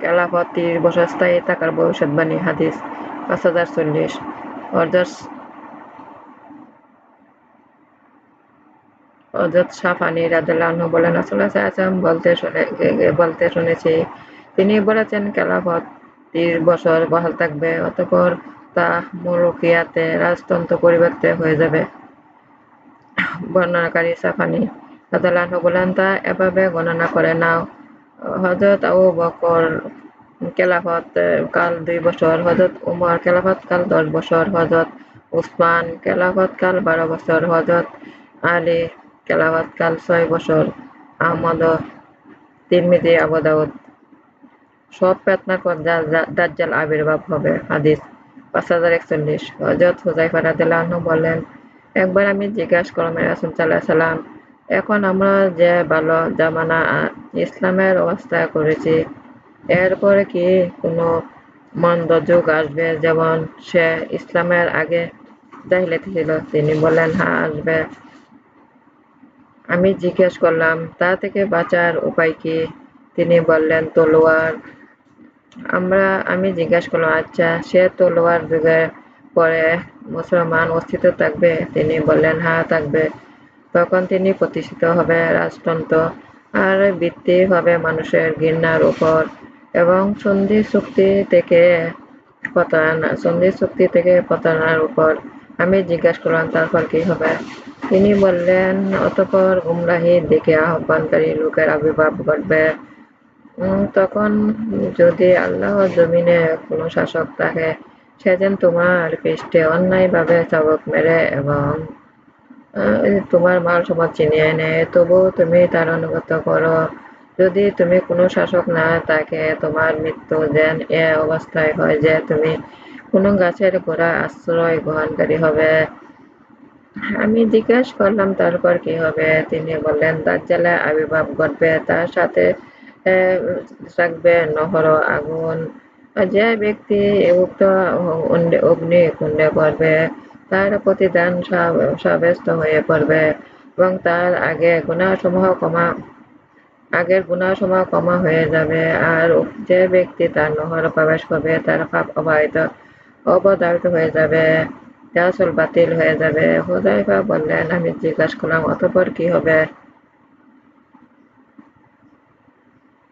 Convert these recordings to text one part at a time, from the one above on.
খেলাফত ত্রিশ থাকার হাদিস পাঁচ হাজার চল্লিশ শাফানী রাদিয়াল্লাহু বলেন, সাল্লাল্লাহু আলাইহি বলতে শুনেছি, তিনি বলেছেন, খেলাফত ত্রিশ বছর বহাল থাকবে, অতঃপর তা মুলকিয়াতে রাজতন্ত্র পরিবর্তিত হয়ে যাবে। বর্ণনাকারী রাদিয়াল্লাহু আনহু বলেন, তা এভাবে গণনা করে নাও, হযরত আবু বকর খেলাফত কাল দুই বছর, হযরত উমর খেলাফত কাল দশ বছর, হযরত উসমান খেলাফত কাল বারো বছর, হযরত আলী খেলাফত কাল ছয় বছর। আহমদ, তিরমিজি, আবু দাউদ। সব ফেতনার পর দাজ্জাল আবির্ভাব হবে। হাদিস পাঁচ হাজার একচল্লিশ রাদিয়াল্লাহু আনহু বলেন, একবার আমি জিজ্ঞাসা করলাম, রাসূল সাল্লাল্লাহু আলাইহি ওয়াসাল্লাম, এখন আমরা যে ভালো জামানা ইসলামের অবস্থা করেছি, এরপরে কি কোনো মন্দ যুগ আসবে যেমন সে ইসলামের আগে ছিল? তিনি বললেন, হ্যাঁ আসবে। আমি জিজ্ঞেস করলাম, তা থেকে বাঁচার উপায় কি? তিনি বললেন, তলোয়ার। আমরা আমি জিজ্ঞাসা করলাম, আচ্ছা, সে তলোয়ার যুগের পরে মুসলমান অস্তিত্ব থাকবে? তিনি বললেন, হ্যাঁ থাকবে। তখন তিনি প্রতিষ্ঠিত হবে রাজতন্ত্র, আর ভিত্তি হবে মানুষের ঘৃণার উপর এবং সন্ধি চুক্তি থেকে প্রতারণা সন্ধি চুক্তি থেকে প্রতারণার উপর। আমি জিজ্ঞাসা করলাম, তারপর কি হবে? তিনি বললেন, অতপর গুমরাহির দিকে আহ্বানকারী লোকের আবির্ভাব ঘটবে। তখন যদি আল্লাহ জমিনে কোনো শাসক থাকে, সে যেন তোমার পৃষ্ঠে অন্যায়ভাবে চাবক মেরে এবং তোমার মাল-সম্পদ ছিনিয়ে নেয়, তবুও তুমি তার আনুগত্য কর। যদি তুমি কোন শাসক না থাকে, তোমার মৃত্যু যেন এ অবস্থায় হয় যে, তুমি কোন গাছের গোড়ায় আশ্রয় গ্রহণকারী হবে। আমি জিজ্ঞাসা করলাম, তারপর কি হবে? তিনি বললেন, দাজ্জালের আবির্ভাব ঘটবে, তার সাথে থাকবে নহর আগুন। যে ব্যক্তি উক্ত অগ্নিকুণ্ডে পড়বে, তার প্রতিদান সাব্যস্ত হয়ে পড়বে এবং তার আগের গুনাহসমূহ ক্ষমা হয়ে যাবে, আর যে ব্যক্তি তার নহরে প্রবেশ করবে, তার পাপ অবধারিত হয়ে যাবে, রাসূল বাতিল হয়ে যাবে। হুযায়ফা বললেন, আমি জিজ্ঞাসা করলাম, অতপর কি হবে?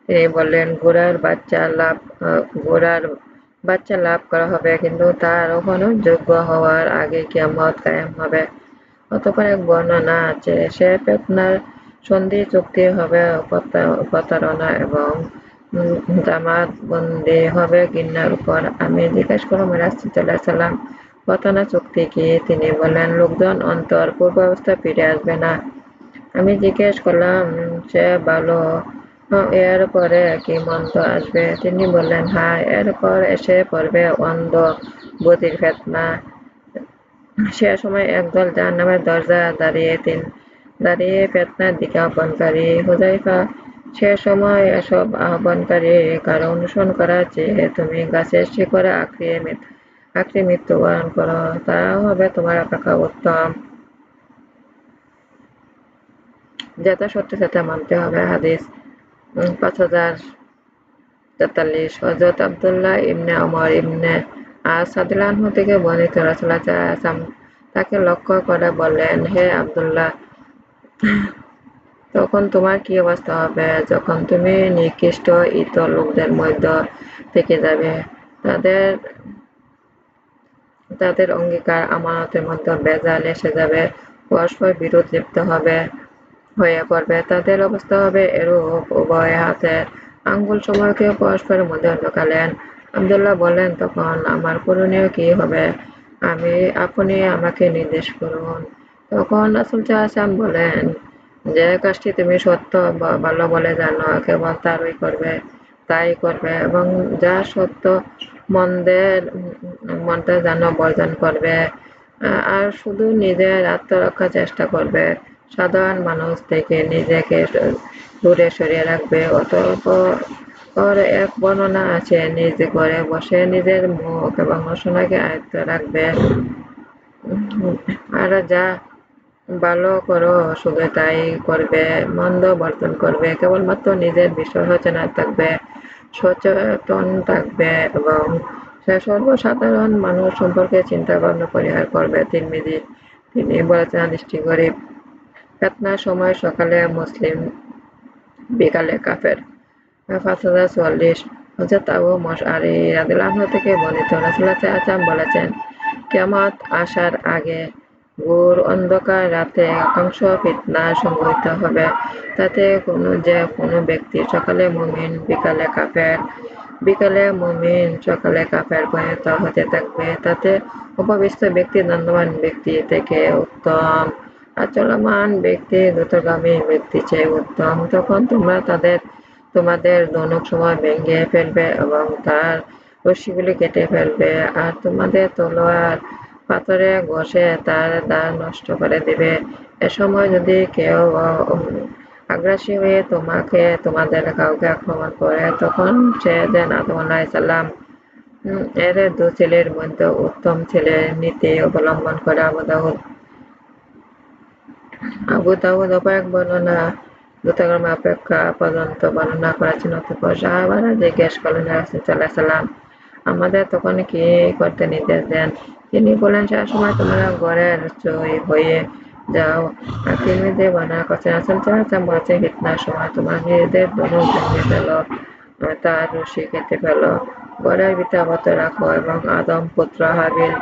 তিনি বললেন, ঘোড়ার বাচ্চা লাভ করা হবে, কিন্তু তার আরোহণের যোগ্য হওয়ার আগেই কিয়ামত কায়েম হবে। অতঃপর এক বর্ণনায় আছে, সে ফেতনার সন্ধি চুক্তি হবে প্রতারণা এবং জামাতবন্দী হবে ঘৃণার উপর। আমি জিজ্ঞেস করলাম, হে রাসূল সাল্লাল্লাহু প্রতারণা চুক্তি কি? তিনি বলেন লোকজন অন্তর পূর্বাবস্থায় ফিরে আসবে না। আমি জিজ্ঞেস করলাম, সে ভালো, এর পরে কি মন্দ আসবে? তিনি বললেন, হ্যাঁ, এর পর এসে পড়বে অন্ধ বুদ্ধির ফেতনা। সে সময় একদল জাহান্নামের দরজায় দাঁড়িয়ে তিন দাঁড়িয়ে ফেতনার দিকে আহ্বানকারী। হুযায়ফা, সে সময় এসব আহ্বানকারীর কারও অনুসরণ করার চেয়ে তুমি গাছের শিকড়ে আঁকড়ে মৃত্যুবরণ করো তা হবে তোমার অপেক্ষা উত্তম। যেটা সত্য সেটা মানতে হবে। হাদিস পাঁচ হাজার তেতাল্লিশ হযরত আব্দুল্লাহ ইবনে আস রাদিয়াল্লাহু থেকে বর্ণিত, ওয়াসাল্লাম তাকে লক্ষ্য করে বললেন, হে আব্দুল্লাহ, তখন তোমার কি অবস্থা হবে, যখন তুমি নিকৃষ্ট ইত লোকদের মধ্য থেকে যাবে? তাদের তাদের অঙ্গীকার আমানতের মধ্যে ভেজাল এসে যাবে, পরস্পর বিরোধে লিপ্ত হয়ে পড়বে। তাদের অবস্থা হবে এরূপ, উভয়ে হাতের আঙুলসমূহকে পরস্পরের মধ্যে ঢোকালেন। আব্দুল্লাহ বললেন, তখন আমার করণীয় কি হবে? আমি আপনি আমাকে নির্দেশ করুন। তখন সাল্লাল্লাহু আলাইহি ওয়াসাল্লাম যে কাজটি তুমি সত্য ভালো বলে জান, কেবল তারই করবে তাই করবে এবং যা সত্য মন্দ জান বর্জন করবে, আর শুধু নিজের আত্মরক্ষার চেষ্টা করবে। সাধারণ মানুষ থেকে নিজেকে দূরে সরিয়ে রাখবে। অতঃপর এক বর্ণনা আছে, নিজ ঘরে বসে নিজের মুখ এবং রসনাকে আয়ত্তে রাখবে, আর যা ভালো করো শুধু তাই করবে মন্দ বর্জন করবে কেবলমাত্র নিজের বিষয় সচেতন থাকবে সচেতন থাকবে এবং সে সর্বসাধারণ মানুষ সম্পর্কে চিন্তা ভাবনা পরিহার করবে তিরমিজি তিনি বলেছেন দৃষ্টি গরিব ফেতনার সময় সকালে মুসলিম বিকালে কাফের। পাঁচ হাজার চুয়াল্লিশ হজরত আবু মশআরি রাদিল্লাহ থেকে বর্ণিত রাসুল্লাহ আচাম বলেছেন কেমত আসার আগে ঘোর অন্ধকার রাতে একাংশ ফিতনা সংঘটিত হবে। তাতে কোনো যে কোনো ব্যক্তি সকালে মুমিন, বিকালে কাফের, বিকালে মুমিন, সকালে কাফের পরিণত হতে থাকবে। তাতে উপবিষ্ট ব্যক্তি দণ্ডবান ব্যক্তি থেকে উত্তম আর চলমান ব্যক্তি, দ্রুতগামী ব্যক্তি চেয়ে উত্তম। তখন তোমরা তাদের, তোমাদের দৈনিক সময় ভেঙে ফেলবে এবং তার রশ্মিগুলি কেটে ফেলবে আর তোমাদের তলোয়ার পাথরে ঘষে তার দ্বার নষ্ট করে দিবে। এ সময় যদি কেউ আগ্রাসী হয়ে তোমাকে, তোমাদের কাউকে আক্রমণ করে, তখন সে যেন আদম আলাহিসাল্লাম এর দু ছেলের মধ্যে উত্তম ছেলের নীতি অবলম্বন করে আবু আবু দাউদ অপায়ক বর্ণনা অপেক্ষা পর্যন্ত বর্ণনা করেছেন সাহাবারা জিজ্ঞেস করলেন সাল্লাম আমাদের তখন কি করতে নির্দেশ দেন? তিনি বলেন সে সময় তোমরা ঘরের চই হয়ে যাও। তিনি যে বর্ণনা করছেন আসল চাহাচাম বলছে ফিতনার সময় তোমার নিজেদের ধনুক ভেঙে তার রশি কেটে ফেলো। ভিতরে আবদ্ধ রাখো এবং আদম, পুত্র হাবিল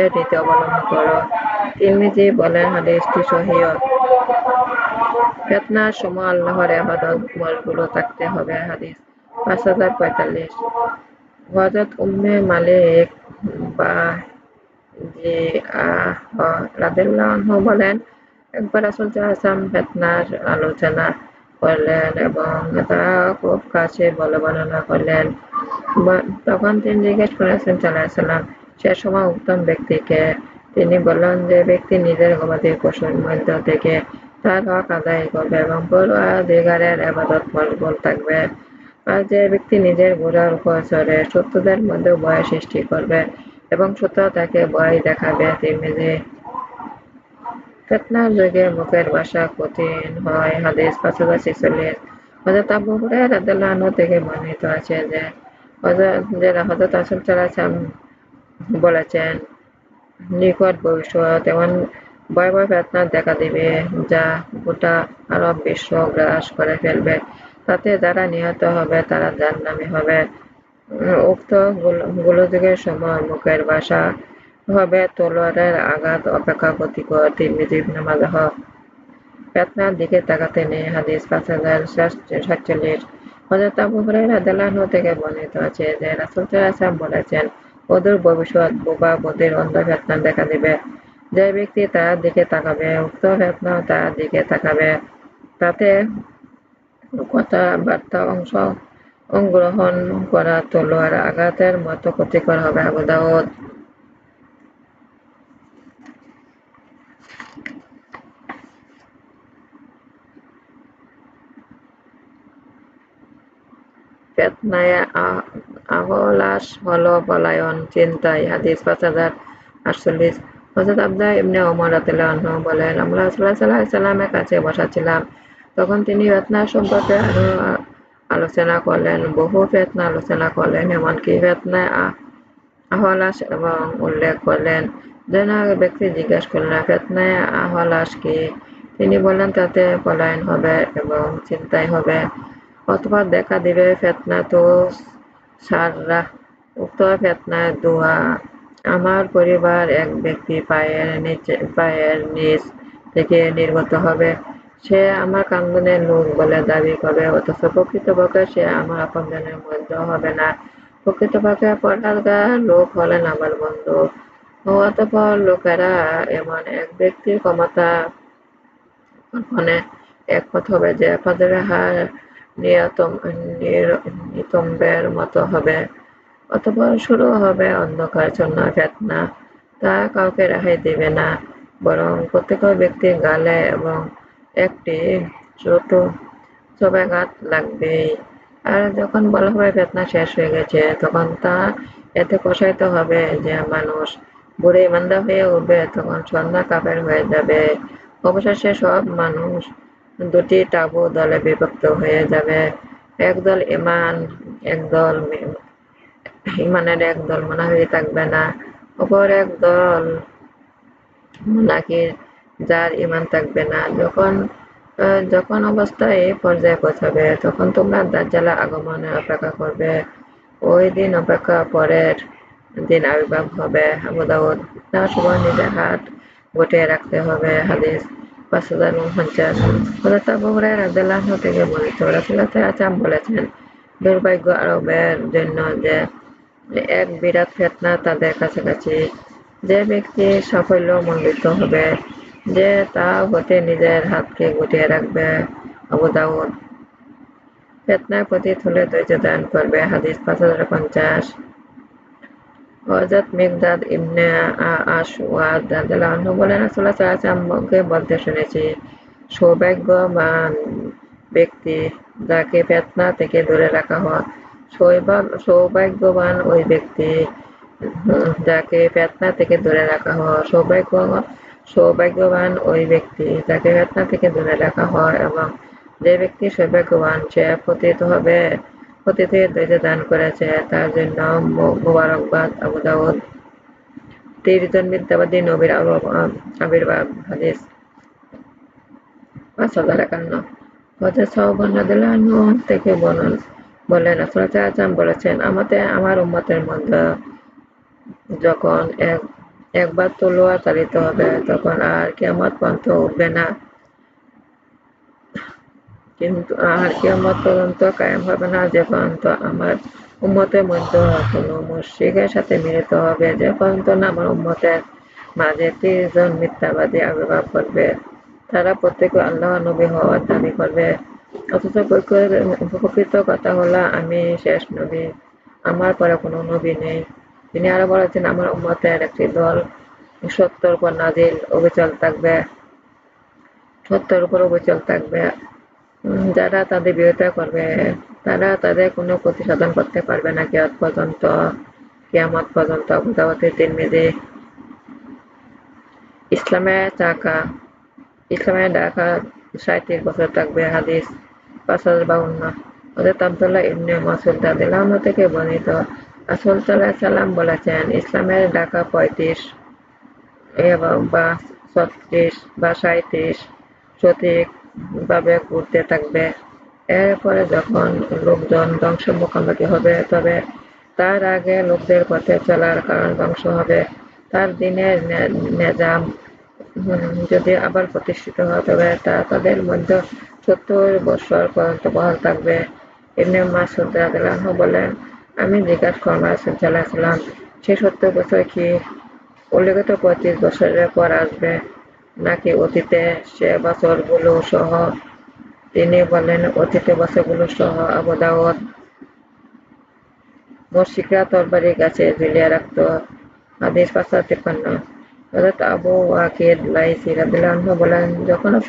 এর রীতি অবলম্বন করো। যে বলেন, হাদিসটি সহিহ ফেতনার সময় থাকতে হবে। হাদিস পাঁচ হাজার পঁয়তাল্লিশ। হজরত উম্মে মালিক বা যে রাদিল্লাহ বলেন, একবার আসল চাহাম ফেতনার আলোচনা করলেন এবং তা খুব কাছে বলে বর্ণনা করলেন তখন তিনি জিজ্ঞেস করেছেন সাল্লাম সে সময় উত্তম ব্যক্তিকে তিনি বললেন যে, ব্যক্তি নিজের গবাদি পশুর মধ্য থেকে তার হক আদায় করবে এবং পরোয়াদিগারের আবাদত মলবল থাকবে। আর যে ব্যক্তি নিজের ঘোড়ার উপর চড়ে শত্রুদের মধ্যে ভয় সৃষ্টি করবে এবং সত্য তাকে ভয় দেখাবে তিরমিজি ফেতনার যুগে মুখের ভাষা কঠিন হয়, হাদিস পাঁচ হাজার ছেচল্লিশ হজরত আবু রাদিয়াল্লাহু থেকে বর্ণিত আছে যে হজরত আসল চালাচাম বলেছেন নিকট ভবিষ্যৎ এমন ভয়াবহ ফেতনা দেখা দিবে যা গোটা আরব বিশ্ব গ্রাস করে ফেলবে। তাতে যারা নিহত হবে, তারা যার নামে হবে উক্ত গোলযোগের সময় মুখের ভাষা হবে তলোয়ারের আঘাত, অপেক্ষা ক্ষতিকর তিরমিজি ইবনে ফেতনার দিকে তাকাতে নেই হাদিস পাঁচ হাজার সাতচল্লিশ। হজরত আবু থেকে বর্ণিত আছে যে বলেছেন ভবিষ্যৎ বোবা অন্ধ ফেতনা দেখা দিবে। যে ব্যক্তি তার দিকে তাকাবে, উক্ত ফেতনাও তার দিকে তাকাবে। তাতে কথা বার্তা অংশ গ্রহণ করা তলোয়ার আঘাতের মতো ক্ষতিকর হবে আবু দাউদ। ফেতনায় আহলাস হলো পলায়ন পাঁচ হাজার আটচল্লিশ। হজরত বলেন, আমরা আলাইহি সাল্লামের কাছে বসাছিলাম। তখন তিনি ফেতনা সম্পর্কে আলোচনা করলেন, বহু ফেতনা আলোচনা করলেন, এমনকি ফেতনায় আহলাস এবং উল্লেখ করলেন। যেন ব্যক্তি জিজ্ঞাসা করলেন ফেতনায় আহলাস কি? তিনি বললেন, তাতে পলায়ন হবে এবং চিন্তাই হবে। অথবা দেখা দিবে ফেতনা তো সাররা, উক্ত ফেতনায় দোয়া। আমার পরিবার এক ব্যক্তি পায়ের নিচে পায়ের নিচ থেকে নির্গত হবে। সে আমার কান্দনের লোক বলে দাবি করবে, অথচ প্রকৃতপক্ষে সে আমার আপনজনের মধ্যে হবে না। প্রকৃতপক্ষে পরাগার লোক হলেন আমার বন্ধু। অতপর লোকেরা এমন এক ব্যক্তির ক্ষমতা মানে একমত হবে যে ফাজরে হার নিতম্বের মতো হবে, অথবা শুরু হবে অন্ধকারচ্ছন্ন ফেতনা। তা কাউকে রেহাই দিবে না, বরং প্রত্যেক ব্যক্তির গালে এবং একটি ছোট চোবাঘাত লাগবেই। আর যখন বলা হবে ফেতনা শেষ হয়ে গেছে, তখন তা এতে প্রসারিত হবে যে মানুষ বুড়ে ইমানদার হয়ে উঠবে, তখন সন্ধ্যা কাপের হয়ে যাবে। অবশেষে সব মানুষ দুটি টাবু দলে বিভক্ত হয়ে যাবে। একদল ইমান একদল ইমানের একদল মোনাফিক থাকবে না। অপর একদল মুনাফির যার ইমান থাকবে না। যখন যখন অবস্থা এই পর্যায়ে পৌঁছাবে, তখন তোমরা দাজ্জালা আগমনে অপেক্ষা করবে। ওই দিন অপেক্ষা পরের দিন আবির্ভাব হবে। আবু দাউদ তার সময় নিজের হাত গুটিয়ে রাখতে হবে। হাদিস পাঁচ হাজার উনপঞ্চাশ হজরত আবু হুরায়রা থেকে বর্ণিত রাসূলুল্লাহ সাল্লাল্লাহু বলেছেন। দুর্ভাগ্য আরবের জন্য যে এক বিরাট ফেতনা তাদের কাছাকাছি। যে ব্যক্তি সাফল্য মণ্ডিত হবে, যে তা হতে নিজের হাতকে গুটিয়ে রাখবে, আবু দাউদ। ফেতনায় পতিত হলে ধৈর্য দান করবে, হাদিস পাঁচ হাজার পঞ্চাশ। হজরত মিকদাদ ইবনে আশওয়াদ রাদিয়াল্লাহু বলেন, রাসূলুল্লাহ সাল্লাল্লাহু বলতে শুনেছি, সৌভাগ্যবান ব্যক্তি যাকে ফেতনা থেকে দূরে রাখা হয় সৌভাগ্যবান ওই ব্যক্তি যাকে ফেতনা থেকে দূরে রাখা হয়, সৌভাগ্য, সৌভাগ্যবান ওই ব্যক্তি যাকে ফেতনা থেকে দূরে রাখা হয় এবং যে ব্যক্তি সৌভাগ্যবান সে পতিত হবে। পতিতে ধৈর্য দান করেছে। তার জন্য মুবারকবাদ, আবু দাউদ মিথ্যাবাদী নবীর আবির্ভাব। হাদিস। থেকে রাসূল বলেছেন আমাদের আমার উম্মতের মধ্যে যখন এক একবার তলোয়ার চালিত হবে, তখন আর কেমত পর্যন্ত উঠবে না। কিন্তু আর কেমত পর্যন্ত কায়েম হবে না, যে পর্যন্ত আমার উম্মতের মধ্যে কোনো মুশ্রিকের সাথে মিলিত হবে, যে পর্যন্ত না আমার উম্মতের মাঝে তিরিশজন মিথ্যাবাদী আবির্ভাব করবে তারা প্রত্যেকে আল্লাহ নবী হওয়ার দাবি করবে। অথচ প্রকৃত কথা হলো, আমি শেষ নবী, আমার পরে কোনো নবী নেই। তিনি আরও বলেছেন, আমার উম্মতের একটি দল সত্যর উপর নাজিল, অবিচল থাকবে। সত্যের উপর অবিচল থাকবে। যারা তাদের বিরোধিতা করবে, তারা তাদের কোনো ক্ষতি সাধন করতে পারবে না কেয়াত পর্যন্ত। কেয়ামত পর্যন্ত অবদাবতী তিরমিজি ইসলামের চাকা ইসলামের ডাকা সাঁত্রিশ বছর থাকবে হাদিস পাঁচ হাজার বাউন্ন। হজরত আবদুল্লাহ ইবনে মাসুদ রাদিল্লাহ থেকে বর্ণিত আসল রাসূল সাল্লাম বলেছেন ইসলামের ডাকা পঁয়ত্রিশ এবং বা ছত্রিশ বা সাঁত্রিশ সঠিকভাবে ঘুরতে থাকবে? এরপরে যখন লোকজন ধ্বংস মুখোমুখি হবে, তবে তার আগে লোকদের পথে চলার কারণ ধ্বংস হবে। তার দিনের নেজাম যদি আবার প্রতিষ্ঠিত হয়, তবে তা তাদের মধ্যে সত্তর বছর পর্যন্ত বহাল থাকবে। এমনি মাসুদ রাদিয়াল্লাহু বলেন, আমি জিজ্ঞাসা রাসূল সাল্লাল্লাহু সে সত্তর বছর কি উল্লেখিত পঁয়ত্রিশ বছরের পর আসবে? নাকি অতীতে সে বছরগুলো সহ? তিনি বলেন, অতীতে বছরগুলো সহ আবু দাউদ তরবারি গাছে ঝুলিয়ে রাখত। হাদিস পাঁচশো তিপ্পান্ন। হযরত আবু ওয়াকিদ বলেন, যখন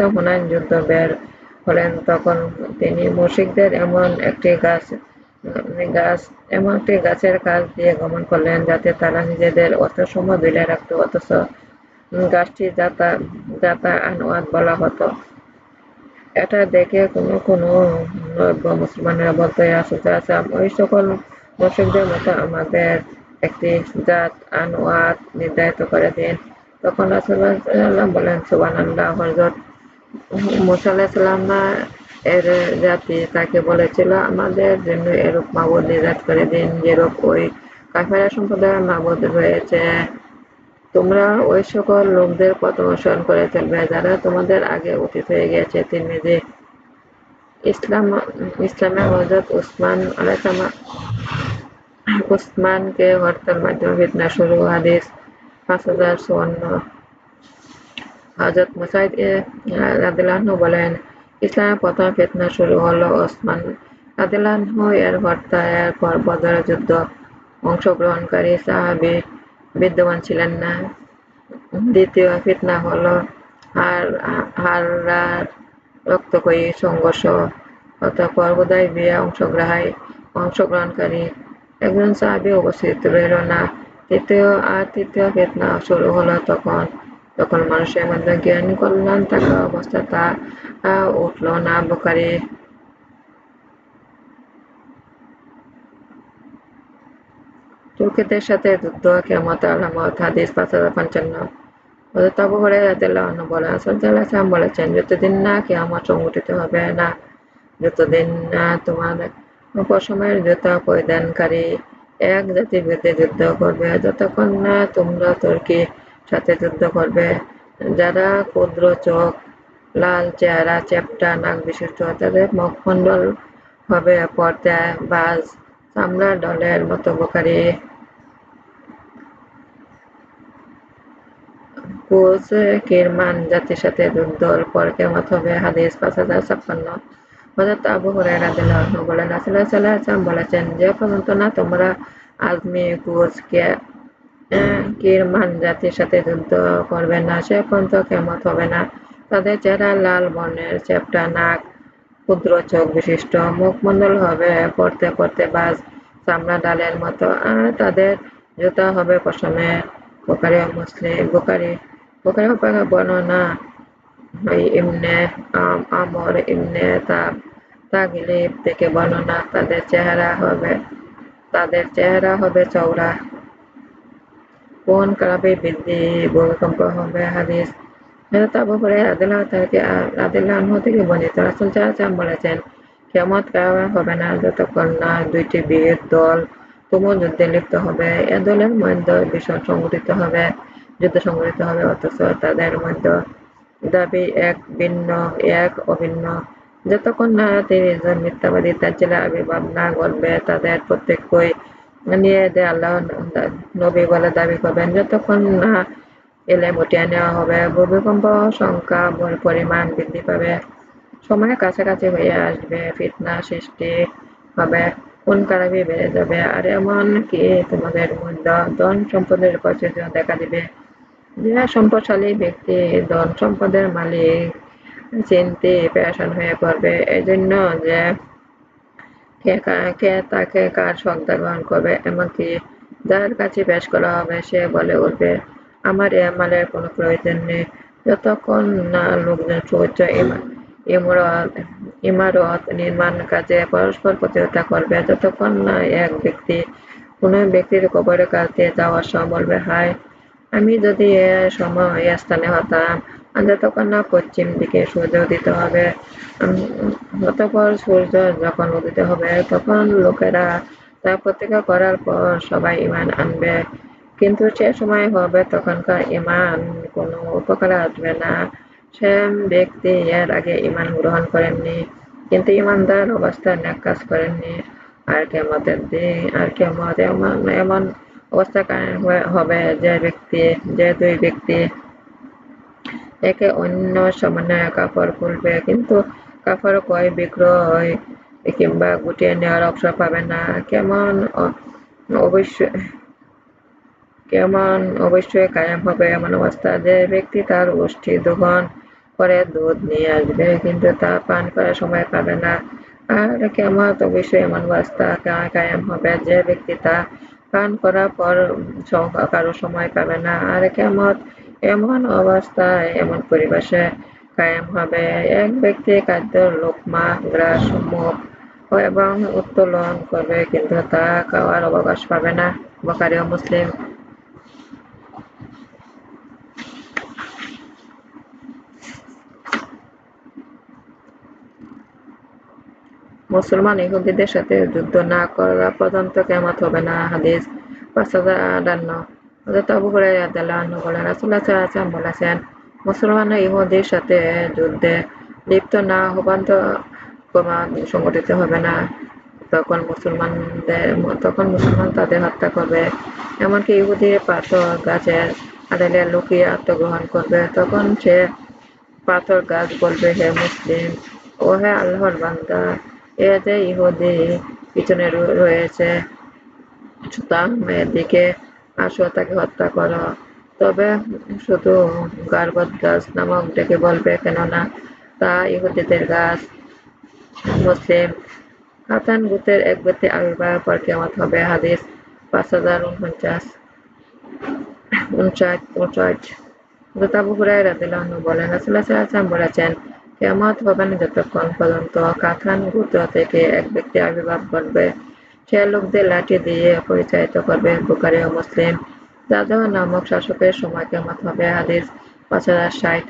হুনাইন যুদ্ধ বের হলেন। তখন তিনি মুশরিকদের এমন একটি গাছ গাছ, এমন একটি গাছের কাছ দিয়ে গমন করলেন যাতে তারা নিজেদের অস্ত্রসমূহ ঝুলিয়ে রাখত। অথচ গাছটি যাতা যাতা আনোয়াত বলা হতো। এটা দেখে কোনো কোনো নব্য মুসলমানেরা বলতে আসতে ওই সকল মুশরিকদের মতো আমাদের একটি জাত আনোয়াত নির্ধারিত করে দিন। তখন রাসূলুল্লাহ বলেন, সুবহানাল্লাহ, হযরত মুসা আলাইহিস সালাম এর জাতি তাকে বলেছিল, আমাদের জন্য এরূপ মাবুদ নির্ধারিত করে দিন, যেরূপ ওই কাফেরা সম্প্রদায়ের মাবুদ রয়েছে। তোমরা ওই সকল লোকদের পথ অনুসরণ করে চলবে যারা তোমাদের আগে অতীত হয়ে গিয়েছে তিরমিজি ইসলাম ইসলামে হযরত উসমান উসমানকে হরতাল মাধ্যমে ফিতনা শুরু, হাদিস পাঁচ হাজার চুয়ান্ন। হজরত মুসাইদ রাদিল্লাহু বলেন, ইসলামের প্রথম ফিতনা শুরু হলো ওসমান রাদিল্লাহু এর হত্যা এরপর বদর যুদ্ধ। অংশগ্রহণকারী সাহাবি বিদ্যমান ছিলেন না। দ্বিতীয় ফিতনা হলো হার হাররার রক্তকয়ী সংঘর্ষ, অতঃপর বোধহয় বিয়ে অংশগ্রহায় অংশগ্রহণকারী একজন সাহাবি উপস্থিত রইল না। তৃতীয় আর তৃতীয় ফিতনা শুরু হলো তখন। তখন মানুষের মধ্যে জ্ঞান কল্যাণ থাকা অবস্থা তা উঠল না। বোকারি তুর্কিদের সাথে যুদ্ধ কেমত আলামত হাদিস পাঁচ হাজার পঞ্চান্ন। হযরত আবু আনহু বলেন রাসূলুল্লাহ সাল্লাল্লাহু বলেছেন, যতদিন না কিয়ামত সংঘটিত হবে না, যতদিন না তোমার অপসময়ের জুতা পরিধানকারী এক জাতির বিরুদ্ধে যুদ্ধ করবে, যতক্ষণ না তোমরা তুর্কি সাথে যুদ্ধ করবে, যারা ক্ষুদ্র চোখ, লাল চেহারা, চ্যাপ্টা, নাক বিশিষ্ট, তাদের মুখমণ্ডল হবে পর্দায় বাজ, চামড়ার ডলের মতো বোকারি কোচ কিরমান জাতির সাথে যুদ্ধর পর কেমত হবে হাদিস পাঁচ হাজার ছাপ্পান্ন। হজরত আবু হুরায়রা রাদিয়াল্লাহু বলেন, রাসূলুল্লাহ বলেছেন, যে পর্যন্ত না তোমরা আজমি কোচ কিরমান জাতির সাথে যুদ্ধ করবে না, সে পর্যন্ত কেমত হবে না। তাদের চেহারা লাল বর্ণের চ্যাপ্টা নাক, ক্ষুদ্র চোখ বিশিষ্ট, মুখমণ্ডল হবে পড়তে পড়তে বাজ, চামড়া ডালের মতো, আর তাদের জুতা হবে পশমে। বোকারি মুসলিম বোকারি বোকারি বর্ণনা ইমনে আমর ইমনে তাগলিব থেকে বর্ণনা তাদের চেহারা হবে তাদের চেহারা হবে চৌড়া কোন কারাবে বৃদ্ধি ভূমিকম্প হবে হাদিস হযরত আবু হুরায়রা রাদিয়াল্লাহু থেকে রাদিয়াল্লাহু আনহু থেকে বর্ণিত রাসূল সাল্লাল্লাহু বলেছেন কিয়ামত কায়েম হবে না যতক্ষণ না দুইটি বীর দল তুমুল যুদ্ধে লিপ্ত হবে এ দলের মধ্যে ভীষণ সংগঠিত হবে যুদ্ধ সংগঠিত হবে, অথচ তাদের মধ্যে দাবি এক ভিন্ন, এক অভিন্ন। যতক্ষণ না তিরিশজন মিথ্যাবাদী তাজ্জিলা আবির্ভাব না ঘটবে, তাদের প্রত্যেকই নিয়ে যে আল্লাহ নবী বলে দাবি করবেন। যতক্ষণ না এলে উঠিয়ে নেওয়া হবে, ভূমিকম্প সংখ্যা পরিমাণ বৃদ্ধি পাবে সময় কাছাকাছি হয়ে আসবে, ফিতনা সৃষ্টি হবে কোন কারাবি বেড়ে যাবে। আর এমন কি তোমাদের মধ্যে ধন সম্পদের প্রাচুর্য দেখা দিবে যে সম্পদশালী ব্যক্তি, ধন সম্পদের মালিক, চিনতে পেশন হয়ে পড়বে এই জন্য যে কে তাকে কার সন্তান গ্রহণ করবে, এমনকি যার কাছে পেশ করা হবে, সে বলে উঠবে, আমার এ মালের কোনো প্রয়োজন নেই। যতক্ষণ না লোকজন সহ্য ইমারত ইমারত নির্মাণ কাজে পরস্পর প্রতিযোগিতা করবে, যতক্ষণ না এক ব্যক্তি, কোনো ব্যক্তির কবরের কাছে যাওয়ার সময় বলবে হায় আমি যদি এ সময় স্থানে হতাম, যতক্ষণ না পশ্চিম দিকে সূর্য উদিত হবে অতঃপর সূর্য যখন উদিত হবে, তখন লোকেরা তা প্রতীক্ষা করার পর সবাই ইমান আনবে। কিন্তু সে সময় হবে, তখনকার ইমান কোনো উপকারে আসবে না। সে ব্যক্তি এর আগে ইমান গ্রহণ করেননি, কিন্তু ইমানদার অবস্থায় ন্যাক কাজ করেননি। আর কেমতের দিন, আর কেমত এমন এমন অবস্থা হবে যে ব্যক্তি, যে দুই ব্যক্তি একে অন্য সমানে কাপড় খুলবে। কিন্তু কাপড় ক্রয় বিক্রয় কিংবা গুটিয়ে নেওয়ার অবসর পাবে না? কেমন অবশ্যই কেমন অবশ্যই কায়েম হবে এমন অবস্থা? যে ব্যক্তি তার গোষ্ঠী দোহন করে দুধ নিয়ে আসবে, কিন্তু তা পান করার সময় পাবে না। আর কেমন অবশ্যই এমন অবস্থা কায়েম হবে যে ব্যক্তি তা পান করার পর কারও সময় পাবে না। আর কেমন, এমন অবস্থায়, এমন পরিবেশে কায়েম হবে। এক ব্যক্তি খাদ্য লোকমা গ্রাস মুখ এবং উত্তোলন করবে, কিন্তু তা খাওয়ার অবকাশ পাবে না। বকারি মুসলিম। মুসলমান ইহুদিদের সাথে যুদ্ধ না করা পর্যন্ত কেমত হবে না, হাদিস পাঁচ হাজার আটান্ন। হজরত আবু আনহু বলেন বলেছেন, মুসলমান ইহুদির সাথে যুদ্ধে লিপ্ত না হবান্ত সংগঠিত হবে না। তখন মুসলমানদের, তখন মুসলমান তাদের হত্যা করবে। এমনকি ইহুদি পাথর গাছের আড়ালে লুকিয়ে আত্মগ্রহণ করবে। তখন সে পাথর গাছ বলবে, হে মুসলিম, ও হে আল্লাহর বান্দা এ যে ইহুদি পিছনে রয়েছে। সুতরাং মেয়ের দিকে আসো তাকে হত্যা করো। তবে শুধু গার্বত গাছ নামক ডেকে বলবে কেননা তা ইহুদিদের গাছ। মুসলিম হাসান গুতের এক ব্যক্তি আবির্ভাব পর কেমত হবে। হাদিস পাঁচ হাজার উনপঞ্চাশ। উনষাট উনষাট। হযরত আবু হুরায়রা রাদিয়াল্লাহু বলেন, রাসূলুল্লাহ সাল্লাল্লাহু আলাইহি বলেছেন, কিয়ামত হবে না যতক্ষণ পর্যন্ত কাথান গোত্র থেকে এক ব্যক্তির আবির্ভাব ঘটবে। সে লোকদের লাঠি দিয়ে পরিচালিত করবে। বুখারী ও মুসলিম। জাদহ নামক শাসকের সময় কিয়ামত হবে। হাদিস পাঁচ হাজার ষাট।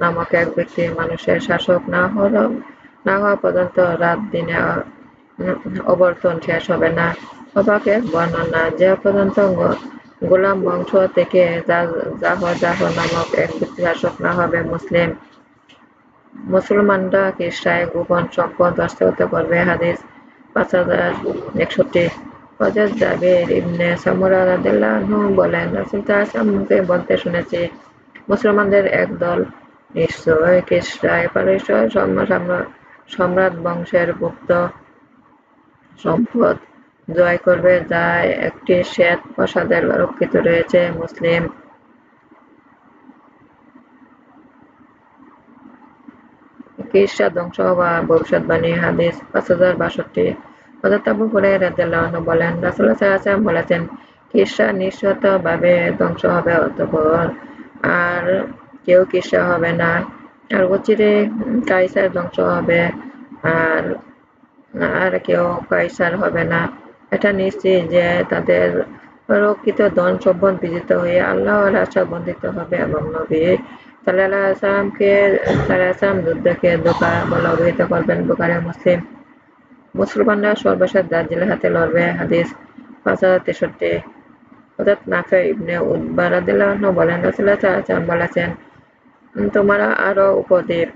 নামক এক ব্যক্তি মানুষের শাসক না হওয়া পর্যন্ত রাত, দিনে অবর্তন শেষ হবে না। অবাক এক বর্ণনা, যে পর্যন্ত গোলাম বংশ থেকে জাহজাহ নামক এক শাসক না হবে। মুসলিম। মুসলমানরা কিসরায় গোপন সম্পদ হস্তগত করবে। হাদিস পাঁচ হাজার একষট্টি। হযরত জাবির ইবনে সামুরা রাদিয়াল্লাহু বলেন, রাসূল আলাইহি বলতে শুনেছি, মুসলমানদের এক দল নিশ্চয় কিসরায় পারস্য সম্রাট বংশের গুপ্ত সম্পদ জয় করবে যা একটি শ্বেত প্রাসাদে রক্ষিত রয়েছে। মুসলিম। কিসরা ধ্বংস হওয়া ভবিষ্যদ্বাণী হাদিস পাঁচ হাজার বাষট্টি। হুরায়রা বলেন, ওয়াসাল্লাম বলেছেন, কিসরা নিশ্চিতভাবে ধ্বংস হবে অতঃপর আর কেউ কিসরা হবে না। আর অচিরে কায়সার ধ্বংস হবে আর আর কেউ কায়সার হবে না। এটা নিশ্চিত যে তাদের রক্ষিত ধন সম্পদ বিজিত হয়ে আল্লাহর আশা বন্ধিত হবে এবং নবী সাল্লাল্লাহু আলাইহি ওয়াসাল্লামকে সাল্লাল্লাহু যুদ্ধকে ধোঁকা বলে অভিহিত করবেন। বুখারী ও মুসলিম। মুসলমানরা সর্বশেষ দাজ্জালের হাতে লড়বে। হাদিস পাঁচ হাজার তেষট্টি। হযরত নাফে ইবনে উতবা বলেন, রাসূলুল্লাহ সাল্লাল্লাহু বলেছেন, তোমরা আরব উপদ্বীপ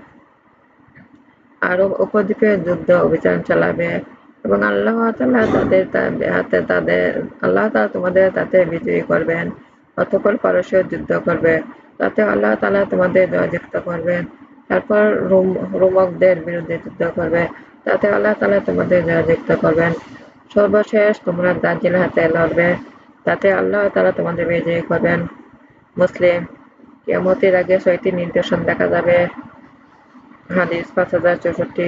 আরব উপদ্বীপে যুদ্ধ অভিযান চালাবে এবং আল্লাহ তাআলা তাদের হাতে তাদের আল্লাহ তাআলা তোমাদের তাতে বিজয়ী করবেন। অতঃপর পারস্য যুদ্ধ করবে, তাতে আল্লাহ তাআলা তোমাদের জয়যুক্ত করবেন। তারপর রোমকদের বিরুদ্ধে যুদ্ধ করবে, তাতে আল্লাহ তাআলা তোমাদের জয়যুক্ত করবেন। সর্বশেষ তোমরা দাজ্জালের হাতে লড়বে, তাতে আল্লাহ তাআলা তোমাদের বিজয়ী করবেন। মুসলিম। কিয়ামতের আগে ছয়টি নির্দেশন দেখা যাবে। হাদিস পাঁচ হাজার চৌষট্টি।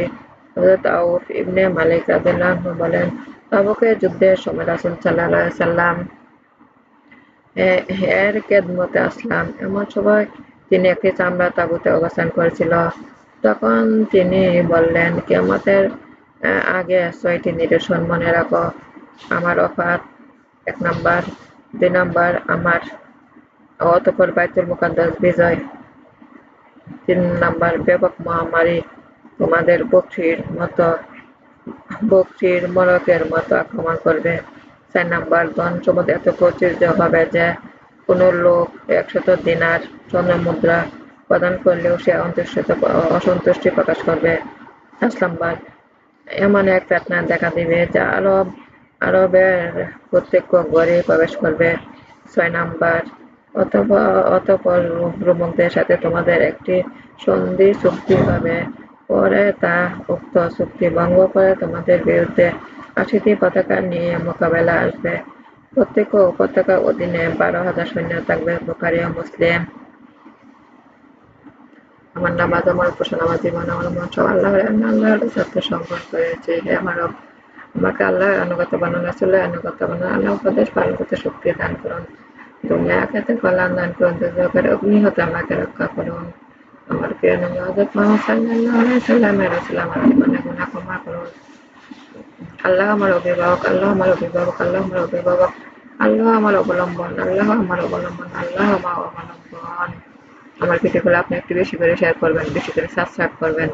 হযরত আউফ ইবনে মালিক রাদিয়াল্লাহু বলেন, তাবুকের যুদ্ধের সময় রাসূল সাল্লাল্লাহু আলাইহি ওয়াসাল্লাম এর খেদমতে আসলাম। এমন সময় তিনি একটি চামড়ার তাঁবুতে অবস্থান করেছিল। তখন তিনি বললেন, কিয়ামতের আগে ছয়টি নিদর্শন মনে রাখো। আমার ওফাত, এক নাম্বার, দুই নাম্বার আমার অতঃপর বাইতুল মুকাদ্দাস বিজয়, তিন নাম্বার ব্যাপক মহামারী তোমাদের বকরীর মতো বকরীর মরকের মতো আক্রমণ করবে। চার নাম্বার, ধন সম্পদ এত প্রচুর হবে যে কোনো লোক একশত দিনার স্বর্ণ মুদ্রা প্রদান করলেও সে অসন্তুষ্টি প্রকাশ করবে। পাঁচ নাম্বার, এমন এক ফেতনা দেখা দিবে যা আরব, আরবের প্রত্যেক ঘরে প্রবেশ করবে। ছয় নাম্বার অতঃপর রোমকদের সাথে তোমাদের একটি সন্ধি চুক্তি হবে। পরে তা উক্ত চুক্তি ভঙ্গ করে তোমাদের বিরুদ্ধে আশিটি পতাকা নিয়ে মোকাবেলায় আসবে। প্রত্যেক পতাকার অধীনে বারো হাজার সৈন্য থাকবে। বুখারী ও মুসলিম। আমার নামাজ, আমার উপাসনা, আমার জীবন, আমার মন সব আল্লাহর আমি আল্লাহর সাথে সমর্পণ করেছি। হে আমার আমাকে আল্লাহর আনুগত্য বানান, রাসূলের আনুগত্য বানান, আল্লাহর উপদেশ পালন করতে শক্তি দান করুন। রক্ষা করুন। আমার প্রিয় ক্ষমা করুন। আল্লাহ আমার অভিভাবক, আল্লাহ আমার অভিভাবক, আল্লাহ আমার অভিভাবক, আল্লাহ আমার অবলম্বন, আল্লাহ আমার অবলম্বন, আল্লাহ আমার অবলম্বন। আমার ভিডিওগুলো আপনি একটু বেশি করে শেয়ার করবেন, বেশি করে সাবস্ক্রাইব করবেন।